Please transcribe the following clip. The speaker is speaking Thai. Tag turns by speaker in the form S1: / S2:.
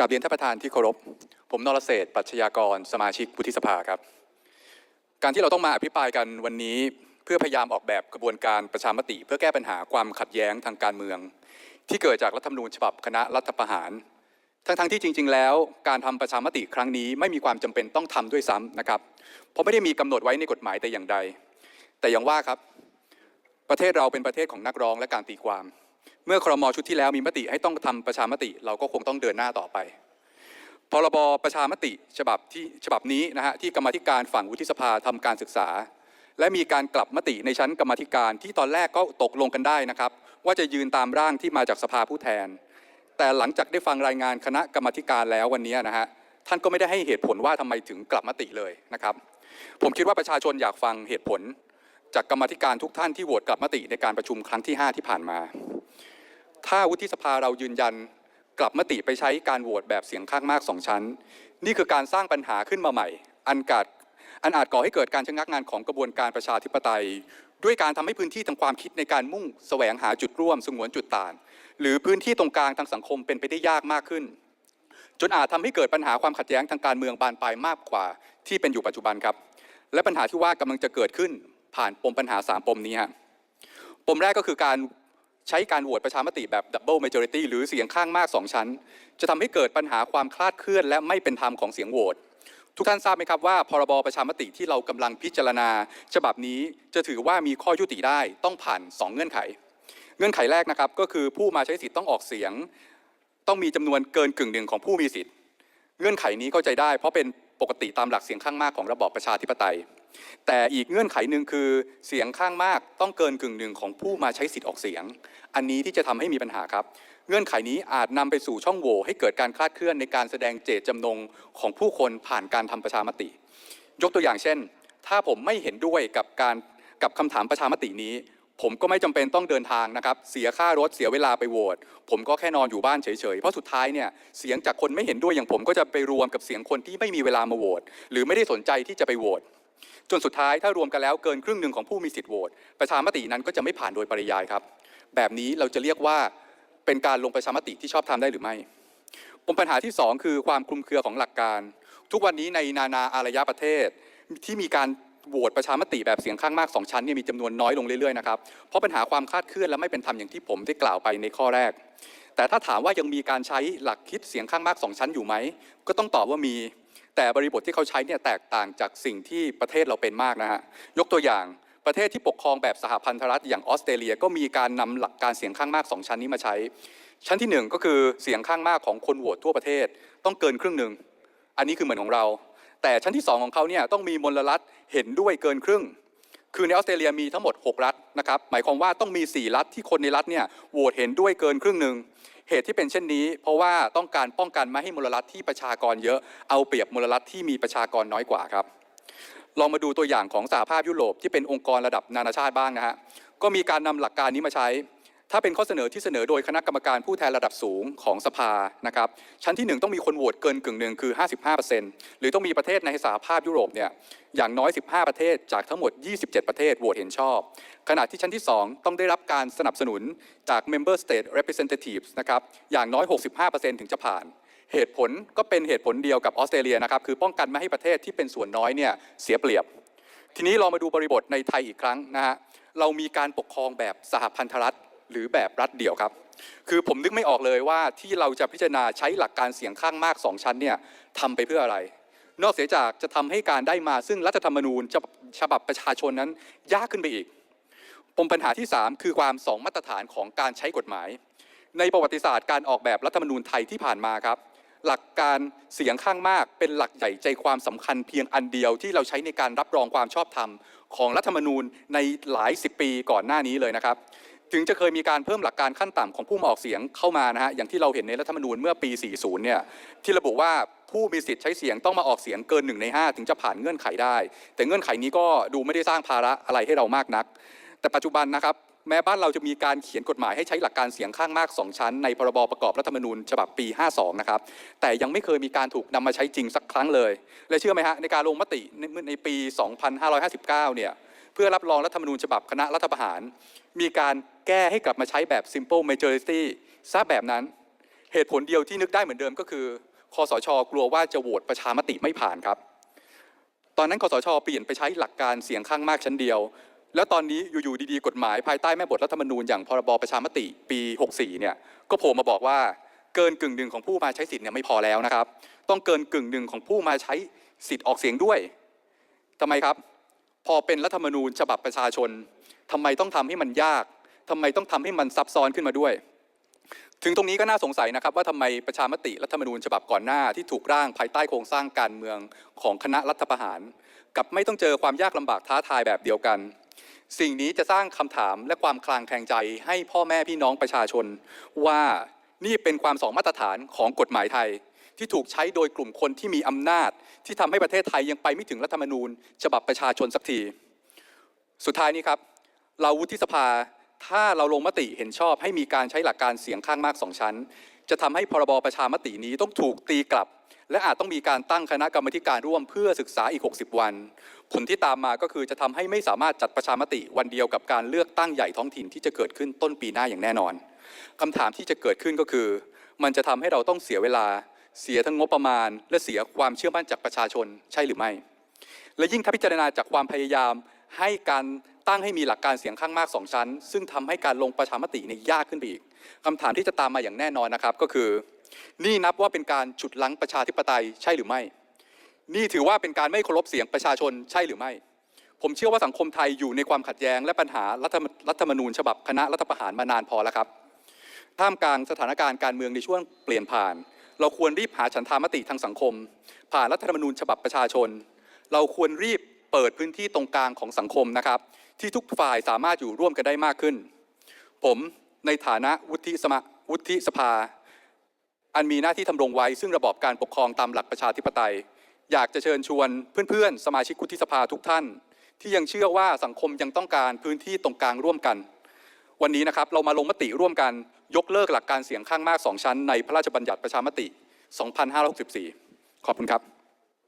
S1: กราบเรียนท่านประธานที่เคารพ ผมนรเศษปัชญากร สมาชิกวุฒิสภาครับ การที่เราต้องมาอภิปรายกันวันนี้ เพื่อพยายามออกแบบกระบวนการประชามติ เพื่อแก้ปัญหาความขัดแย้งทางการเมือง ที่เกิดจากรัฐธรรมนูญฉบับคณะรัฐประหาร ทั้งๆที่จริง ๆ แล้ว การทำประชามติครั้งนี้ไม่มีความจำเป็นต้องทำด้วยซ้ำนะครับ เพราะไม่ได้มีกำหนดไว้ในกฎหมายแต่อย่างใด แต่อย่างว่าครับ ประเทศเราเป็นประเทศของนักร้องและการตีความ เมื่อครมชุดที่แล้วมีมติให้ต้องทำประชามติ เราก็คงต้องเดินหน้าต่อไปพรบประชามติฉบับที่ฉบับนี้นะฮะที่กรรมธิการฝั่งวุฒิสภาทำการศึกษา และมีการกลับมติในชั้นกรรมธิการที่ตอนแรกก็ตกลงกันได้นะครับ ว่าจะยืนตามร่างที่มาจากสภาผู้แทน แต่หลังจากได้ฟังรายงานคณะกรรมธิการแล้ววันนี้นะฮะท่านก็ไม่ได้ให้เหตุผลว่าทำไมถึงกลับมติเลยนะครับ ผมคิดว่าประชาชนอยากฟังเหตุผล จากกรรมธิการทุกท่านที่โหวตกลับมติในการประชุมครั้งที่ 5 ที่ผ่านมา ถ้าวุฒิสภาเรายืนยัน กลับมติไปใช้การโหวตแบบเสียงข้างมากสองชั้น นี่คือการสร้างปัญหาขึ้นมาใหม่ อันกาดอันอาจก่อให้เกิดการชะงักงานของกระบวนการประชาธิปไตย ด้วยการทำให้พื้นที่ทางความคิดในการมุ่งแสวงหาจุดร่วมสงวนจุดต่าง หรือพื้นที่ตรงกลางทางสังคมเป็นไปได้ยากมากขึ้น จนอาจทำให้เกิดปัญหาความขัดแย้งทางการเมืองบานปลายมากกว่าที่เป็นอยู่ปัจจุบันครับ และปัญหาที่ว่ากำลังจะเกิดขึ้นผ่านปมปัญหาสามปมนี้ฮะปมแรกก็คือการ ใช้การโหวตประชามติแบบ double majority หรือเสียงข้างมากสองชั้น จะทำให้เกิดปัญหาความคลาดเคลื่อน และไม่เป็นธรรมของเสียงโหวตทุกท่านทราบไหมครับว่าพรบประชามติที่เรากำลังพิจารณา ฉบับนี้จะถือว่ามีข้อยุติได้ต้องผ่านสองเงื่อนไข เงื่อนไขแรกนะครับก็คือผู้มาใช้สิทธิ์ต้องออกเสียง ต้องมีจำนวนเกินกึ่งหนึ่งของผู้มีสิทธิ์ เงื่อนไขนี้เข้าใจได้ เพราะเป็น ปกติตามหลักเสียงข้างมากของระบอบประชาธิปไตย แต่อีกเงื่อนไขหนึ่งคือเสียงข้างมากต้องเกินกึ่งหนึ่งของผู้มาใช้สิทธิ์ออกเสียง อันนี้ที่จะทำให้มีปัญหาครับ เงื่อนไขนี้อาจนำไปสู่ช่องโหว่ให้เกิดการคลาดเคลื่อนในการแสดงเจตจำนงของผู้คนผ่านการทำประชามติ ยกตัวอย่างเช่น ถ้าผมไม่เห็นด้วยกับการกับคำถามประชามตินี้ ผมก็ไม่จำเป็นต้องเดินทางนะครับ เสียค่ารถเสียเวลาไปโหวตผมก็แค่นอนอยู่บ้านเฉยๆ เพราะสุดท้ายเนี่ยเสียงจากคนไม่เห็นด้วยอย่างผมก็จะไปรวมกับเสียงคนที่ไม่มีเวลามาโหวตหรือไม่ได้สนใจที่จะไปโหวตจนสุดท้ายถ้ารวมกันแล้วเกินครึ่งหนึ่งของผู้มีสิทธิ์โหวตประชามตินั้นก็จะไม่ผ่านโดยปริยายครับ แบบนี้เราจะเรียกว่าเป็นการลงประชามติที่ชอบทำได้หรือไม่ปมปัญหาที่สองคือความคลุมเครือของหลักการ ทุกวันนี้ในนานาอารยประเทศที่มีการ โหวตประชามติแบบเสียงข้างมากสองชั้นเนี่ยมีจำนวนน้อยลงเรื่อยๆนะครับเพราะปัญหาความคาดเคลื่อนและไม่เป็นธรรมอย่างที่ผมได้กล่าวไปในข้อแรก แต่ถ้าถามว่ายังมีการใช้หลักคิดเสียงข้างมากสองชั้นอยู่ไหมก็ต้องตอบว่ามี แต่บริบทที่เขาใช้เนี่ยแตกต่างจากสิ่งที่ประเทศเราเป็นมากนะฮะยกตัวอย่างประเทศที่ปกครองแบบสหพันธรัฐอย่างออสเตรเลียก็มีการนำหลักการเสียงข้างมากสองชั้นนี้มาใช้ ชั้นที่หนึ่งก็คือเสียงข้างมากของคนโหวตทั่วประเทศ ต้องเกินครึ่งหนึ่ง อันนี้คือเหมือนของเรา แต่ชั้นที่ 2 ของเขาเนี่ยต้องมีมลรัฐ เห็นด้วยเกินครึ่ง คือในออสเตรเลียมีทั้งหมด 6 รัฐนะครับหมายความว่าต้องมี 4 รัฐที่คนในรัฐเนี่ยโหวตเห็นด้วยเกินครึ่งหนึ่งเหตุที่เป็นเช่นนี้ เพราะว่าต้องการป้องกันไม่ให้มลรัฐที่ประชากรเยอะเอาเปรียบมลรัฐที่มีประชากรน้อยกว่าครับลองมาดูตัวอย่างของสหภาพยุโรปที่เป็นองค์กรระดับนานาชาติบ้างนะฮะก็มีการนำหลักการนี้มาใช้ ถ้าเป็นข้อเสนอที่เสนอโดยคณะกรรมการผู้แทนระดับสูงของสภานะครับชั้นที่หนึ่งต้องมีคนโหวตเกินกึ่งหนึ่งคือ 55%หรือต้องมีประเทศในสหภาพยุโรปเนี่ยอย่างน้อย 15 ประเทศจากทั้งหมด 27 ประเทศโหวตเห็นชอบ ขณะที่ชั้นที่ 2 ต้องได้รับการสนับสนุนจาก Member State Representatives นะครับอย่างน้อย 65%ถึงจะผ่านเหตุผลก็เป็นเหตุผลเดียวกับออสเตรเลียนะครับคือป้องกันไม่ให้ประเทศที่เป็นส่วนน้อยเนี่ยเสียเปรียบ ทีนี้เรามาดูบริบทในไทยอีกครั้งนะฮะเรามีการปกครองแบบสหพันธรัฐ หรือแบบรัฐเดี่ยวครับ คือผมนึกไม่ออกเลยว่าที่เราจะพิจารณาใช้หลักการเสียงข้างมากสองชั้นเนี่ยทำไปเพื่ออะไร นอกเสียจากจะทำให้การได้มาซึ่งรัฐธรรมนูญฉบับประชาชนนั้นยากขึ้นไปอีกปมปัญหาที่ 3 คือความสองมาตรฐานของการใช้กฎหมาย ในประวัติศาสตร์การออกแบบรัฐธรรมนูญไทยที่ผ่านมาครับ หลักการเสียงข้างมากเป็นหลักใหญ่ใจความสำคัญเพียงอันเดียวที่เราใช้ในการรับรองความชอบธรรมของรัฐธรรมนูญในหลายสิบปีก่อนหน้านี้เลยนะครับ ถึงจะเคยมีการเพิ่มหลักการขั้นต่ำของผู้มาออกเสียงเข้ามานะฮะอย่างที่เราเห็นในรัฐธรรมนูญเมื่อปี 40 เนี่ยที่ระบุว่าผู้มีสิทธิ์ใช้เสียงต้องมาออกเสียงเกินหนึ่งใน 5 ถึงจะผ่านเงื่อนไขได้ แต่เงื่อนไขนี้ก็ดูไม่ได้สร้างภาระอะไรให้เรามากนัก แต่ปัจจุบันนะครับแม้บ้านเราจะมีการเขียนกฎหมายให้ใช้หลักการเสียงข้างมาก 2 ชั้น ในพรบประกอบรัฐธรรมนูญฉบับปี 52 นะครับ แต่ยังไม่เคยมีการถูกนำมาใช้จริงสักครั้งเลย และเชื่อไหมฮะในการลงมติในในปี 2559 เนี่ย พื่อรับรองรัฐธรรมนูญฉบับคณะรัฐประหาร มีการแก้ให้กลับมาใช้แบบ simple majority ซะแบบนั้น เหตุผลเดียวที่นึกได้เหมือนเดิมก็คือคอสช กลัวว่าจะโหวตประชามติไม่ผ่านครับ ตอนนั้นคอสช เปลี่ยนไปใช้หลักการเสียงข้างมากชั้นเดียว แล้วตอนนี้อยู่ๆดีๆ กฎหมายภายใต้แม่บทรัฐธรรมนูญอย่างพรบประชามติปี 64 เนี่ยก็โผล่มาบอกว่าเกินกึ่งหนึ่งของผู้มาใช้สิทธิ์เนี่ยไม่พอแล้วนะครับ ต้องเกินกึ่งหนึ่งของผู้มาใช้สิทธิ์ออกเสียงด้วยทำไมครับ พอเป็นรัฐธรรมนูญฉบับประชาชนทำไมต้องทำให้มันยากทำไมต้องทำให้มันซับซ้อนขึ้นมาด้วย ถึงตรงนี้ก็น่าสงสัยนะครับ ว่าทำไมประชามติรัฐธรรมนูญฉบับก่อนหน้าที่ถูกร่างภายใต้โครงสร้างการเมืองของคณะรัฐประหาร กับไม่ต้องเจอความยากลำบากท้าทายแบบเดียวกัน สิ่งนี้จะสร้างคำถามและความคลางแคลงใจให้พ่อแม่พี่น้องประชาชน ว่านี่เป็นความสองมาตรฐานของกฎหมายไทย ที่ถูกใช้โดยกลุ่มคนที่มีอำนาจ ที่ทำให้ประเทศไทยยังไปไม่ถึงรัฐธรรมนูญ ฉบับประชาชนสักที สุดท้ายนี้ครับ เราวุฒิสภาถ้าเราลงมติเห็นชอบให้มีการใช้หลักการเสียงข้างมากสองชั้น จะทำให้พรบประชามตินี้ต้องถูกตีกลับ และอาจต้องมีการตั้งคณะกรรมการร่วมเพื่อศึกษาอีก 60 วัน ผลที่ตามมาก็คือจะทำให้ไม่สามารถจัดประชามติวันเดียวกับการเลือกตั้งใหญ่ท้องถิ่นที่จะเกิดขึ้นต้นปีหน้าอย่างแน่นอนคำถามที่จะเกิดขึ้นก็คือ มันจะทำให้เราต้องเสียเวลา เสียทั้งงบประมาณ และเสียความเชื่อมั่นจากประชาชนใช่หรือไม่ และยิ่งถ้าพิจารณาจากความพยายามให้การตั้งให้มีหลักการเสียงข้างมากสองชั้น ซึ่งทำให้การลงประชามติในยากขึ้นไปอีกคำถามที่จะตามมาอย่างแน่นอนนะครับก็คือ นี่นับว่าเป็นการฉุดลั้งประชาธิปไตยใช่หรือไม่ นี่ถือว่าเป็นการไม่เคารพเสียงประชาชนใช่หรือไม่ ผมเชื่อว่าสังคมไทยอยู่ในความขัดแย้งและปัญหารัฐรัฐธรรมนูญ ฉบับคณะรัฐประหารมานานพอแล้วครับท่ามกลางสถานการณ์การเมืองในช่วงเปลี่ยนผ่าน เราควรรีบหาฉันทามติทางสังคม ผ่านรัฐธรรมนูญฉบับประชาชน เราควรรีบเปิดพื้นที่ตรงกลางของสังคมนะครับ ที่ทุกฝ่ายสามารถอยู่ร่วมกันได้มากขึ้น ผมในฐานะวุฒิสมาวุฒิสภา อันมีหน้าที่ทำรงไว้ ซึ่งระบอบการปกครองตามหลักประชาธิปไตย อยากจะเชิญชวนเพื่อนๆ สมาชิกวุฒิสภาทุกท่าน ที่ยังเชื่อว่าสังคมยังต้องการพื้นที่ตรงกลางร่วมกัน วันนี้นะครับเรามาลงมติร่วมกัน ยกเลิกหลักการเสียงข้างมากสองชั้นในพระราชบัญญัติประชามติ 2564 ขอบคุณครับ